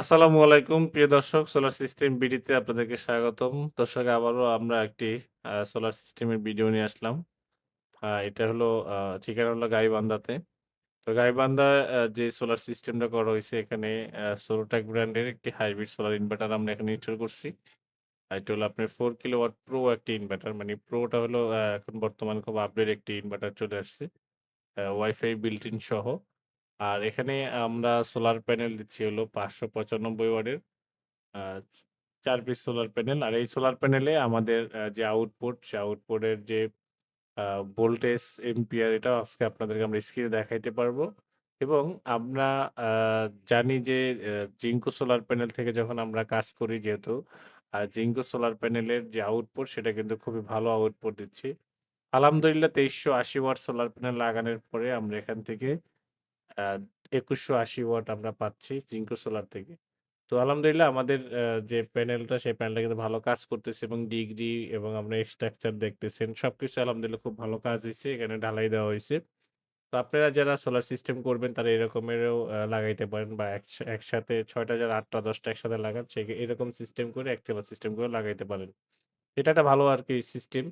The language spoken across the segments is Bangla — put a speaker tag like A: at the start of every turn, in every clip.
A: আসসালামু আলাইকুম, প্রিয় দর্শক সোলার সিস্টেম বিডিতে আপনাদেরকে স্বাগতম। দর্শক, আবারও আমরা একটি সোলার সিস্টেমের ভিডিও নিয়ে আসলাম। এটা হলো ঠিকানা হলো গাইবান্ধাতে। তো গাইবান্ধা যে সোলার সিস্টেমটা করা হয়েছে এখানে সোলোটেক ব্র্যান্ডের একটি হাইব্রিড সোলার ইনভার্টার আমরা এখানে ইনস্টল করছি। এটা হলো আপনার ফোর কিলোওয়াট প্রো একটি ইনভার্টার মানে প্রোটা হলো এখন বর্তমান খুব আপডেট একটি ইনভার্টার চলে আসছে ওয়াইফাই বিল্ট ইন সহ। আর এখানে আমরা সোলার প্যানেল দিচ্ছি হলো পাঁচশো পঁচানব্বই ওয়াটের আহ, চার পিস সোলার প্যানেল আর এই সোলার প্যানেলে আমাদের যে আউটপুট সে আউটপুটের যে ভোল্টেজ এম্পিয়ার এটা আজকে আপনাদেরকে আমরা স্ক্রিনে দেখাইতে পারব। এবং আমরা জানি যে জিঙ্কো সোলার প্যানেল থেকে যখন আমরা কাজ করি যেহেতু জিঙ্কো সোলার প্যানেলের যে আউটপুট সেটা কিন্তু খুবই ভালো আউটপুট দিচ্ছি। আলহামদুলিল্লাহ তেইশশো আশি ওয়াট সোলার প্যানেল লাগানোর পরে আমরা এখান থেকে একুশশো আশি ওয়াট আমরা পাচ্ছি জিঙ্কো সোলার থেকে। তো আলহামদুলিল্লাহ আমাদের যে প্যানেলটা, সেই প্যানেলটা কিন্তু ভালো কাজ করতেছে এবং ডিগ্রি এবং আমরা স্ট্রাকচার দেখতেছেন, সবকিছু আলহামদুলিল্লাহ খুব ভালো কাজ হয়েছে এখানে ঢালাই দেওয়া হয়েছে তো আপনারা যারা সোলার সিস্টেম করবেন, তারা এরকমেরও লাগাইতে পারেন বা একস- একসাথে ছয়টা যারা আটটা, দশটা একসাথে লাগান সে এরকম সিস্টেম করে এক সিস্টেম করে লাগাইতে পারেন। এটা একটা ভালো আর কি সিস্টেম।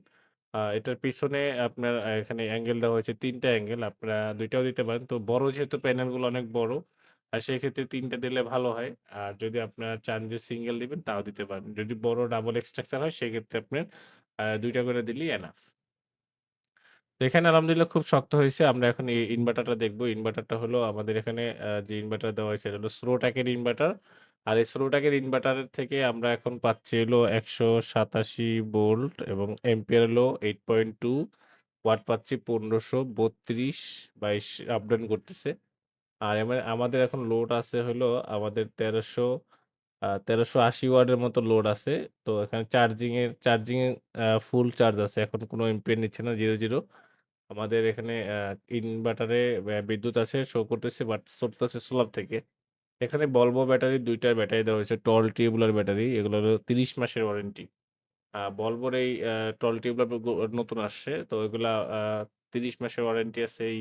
A: এটার পিছনে আপনার এখানে অ্যাঙ্গেল দেওয়া হয়েছে তিনটা অ্যাঙ্গেল, আপনারা দুইটাও দিতে পারেন। তো বড় যেহেতু প্যানেলগুলো অনেক বড়, আর সেক্ষেত্রে তিনটা দিলে ভালো হয়। আর যদি আপনারা চান যে সিঙ্গেল দিবেন, তাও দিতে পারেন। যদি বড় ডাবল এক্সট্রাকচার হয়, সেক্ষেত্রে আপনার দুইটা করে দিলেই এনাফ তো এখানে আলহামদুলিল্লাহ খুব শক্ত হয়েছে। আমরা এখন এই ইনভার্টারটা দেখব। ইনভার্টারটা হলো আমাদের এখানে যে ইনভার্টার দেওয়া হয়েছে, এটা হলো স্রোট্যাকের ইনভার্টার আর এই স্রোট্যাকের ইনভার্টারের থেকে আমরা এখন পাচ্ছি হলো একশো সাতাশি ভোল্ট এবং এম্পিয়ার হলো এইট পয়েন্ট টু। ওয়াট পাচ্ছি পনেরোশো বত্রিশ বাইশ আপডাউন করতেছে। আর আমাদের এখন লোড আছে হলো আমাদের তেরোশো তেরোশো আশি ওয়ার্ডের মতো লোড আছে। তো এখানে চার্জিংয়ের এর চার্জিং ফুল চার্জ আছে। এখন কোনো এম্পিয়ার নিচ্ছে না জিরো জিরো আমাদের এখানে ইনভার্টারে বিদ্যুৎ আছে শো করতেছে বাট চলতেছে সোলার থেকে। এখানে বলব ব্যাটারি দুইটার ব্যাটারি দেওয়া হয়েছে। টল টিউবুলার ব্যাটারি এগুলো হলো তিরিশ মাসের ওয়ারেন্টি বলবোর এই টল টিউবুলার নতুন আসছে, তো এগুলা তিরিশ মাসের ওয়ারেন্টি আছে এই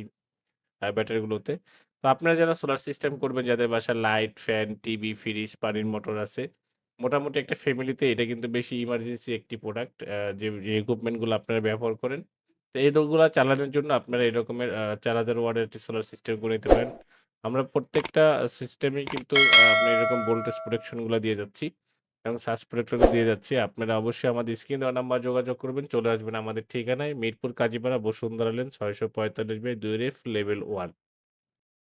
A: ব্যাটারিগুলোতে তো আপনারা যারা সোলার সিস্টেম করবেন, যাদের বাসা লাইট ফ্যান টিভি ফ্রিজ পানির মোটর আছে, মোটামুটি একটা ফ্যামিলিতে এটা কিন্তু বেশি ইমার্জেন্সি একটি প্রোডাক্ট যে যে ইকুইপমেন্টগুলো আপনারা ব্যবহার করেন। তো এইগুলো চালানোর জন্য আপনারা এরকমের চার হাজার ওয়ার্ডের সোলার সিস্টেম করে নিতে পারেন। আমরা প্রত্যেকটা সিস্টেমে কিন্তু আপনি এরকম ভোল্টেজ প্রোটেকশনগুলো দিয়ে যাচ্ছি এবং সার্চ প্রোডাকশন দিয়ে যাচ্ছি। আপনারা অবশ্যই আমাদের স্ক্রিন দেওয়া নাম্বার যোগাযোগ করবেন, চলে আসবেন আমাদের ঠিকানায়, মিরপুর, কাজীপাড়া, বসুন্ধরা লেন, ছয়শো পঁয়তাল্লিশ বাই দুই রেফ লেভেল ওয়ান